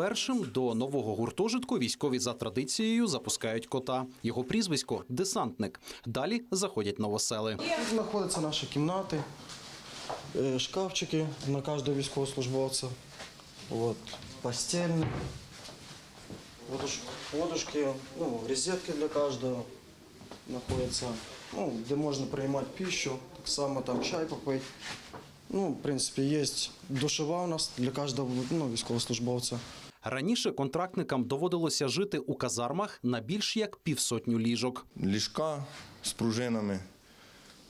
Першим до нового гуртожитку військові за традицією запускають кота. Його прізвисько десантник. Далі заходять новосели. Знаходяться наші кімнати, е, шкафчики на кожного військовослужбовця. От, постельні, подушки, ну, розетки для кожного знаходяться. Ну, де можна приймати пищу, так само чай попити. Ну, в принципі, є душова у нас для кожного ну, військовослужбовця. Раніше контрактникам доводилося жити у казармах на більш як півсотню ліжок. ліжка з пружинами,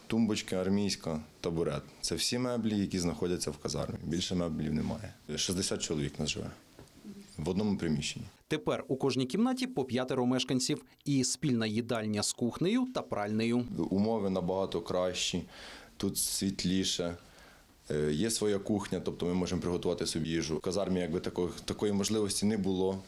тумбочки армійська, табурет. Це всі меблі, які знаходяться в казармі. Більше меблів немає. 60 чоловік нас живе в одному приміщенні. Тепер у кожній кімнаті по п'ятеро мешканців і спільна їдальня з кухнею та пральнею. Умови набагато кращі, тут світліше. Е, Є своя кухня, тобто ми можемо приготувати собі їжу. В казармі якби такої, такої можливості не було.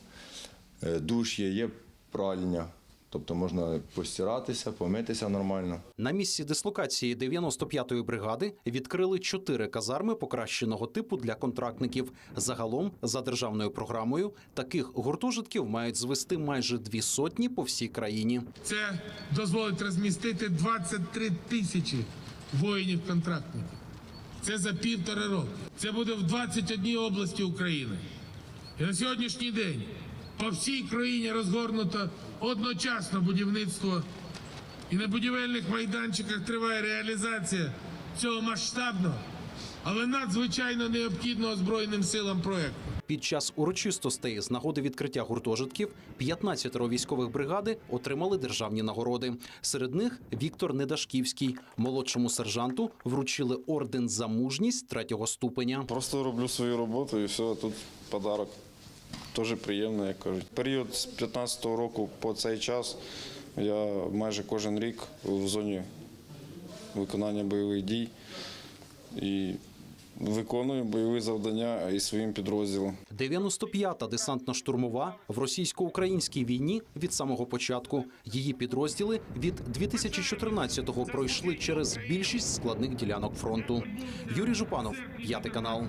Е, Душ є, є пральня, тобто можна постиратися, помитися нормально. На місці дислокації 95-ї бригади відкрили чотири казарми покращеного типу для контрактників. Загалом, за державною програмою, таких гуртожитків мають звести майже дві сотні по всій країні. Це дозволить розмістити 23 тисячі воїнів-контрактників. Це за півтора року. Це буде в 21 області України. І на сьогоднішній день по всій країні розгорнуто одночасно будівництво. І на будівельних майданчиках триває реалізація цього масштабного, але надзвичайно необхідного Збройним силам проекту. Під час урочистостей з нагоди відкриття гуртожитків 15 військових бригади отримали державні нагороди. Серед них Віктор Недашківський. Молодшому сержанту вручили орден за мужність третього ступеня. Просто роблю свою роботу і все, тут подарок. Дуже приємно, як кажуть. Період з 15-го року по цей час я майже кожен рік в зоні виконання бойових дій і виконую бойові завдання і своїм підрозділом. 95-та десантно-штурмова в російсько-українській війні від самого початку. Її підрозділи від 2014-го пройшли через більшість складних ділянок фронту. Юрій Жупанов, п'ятий канал.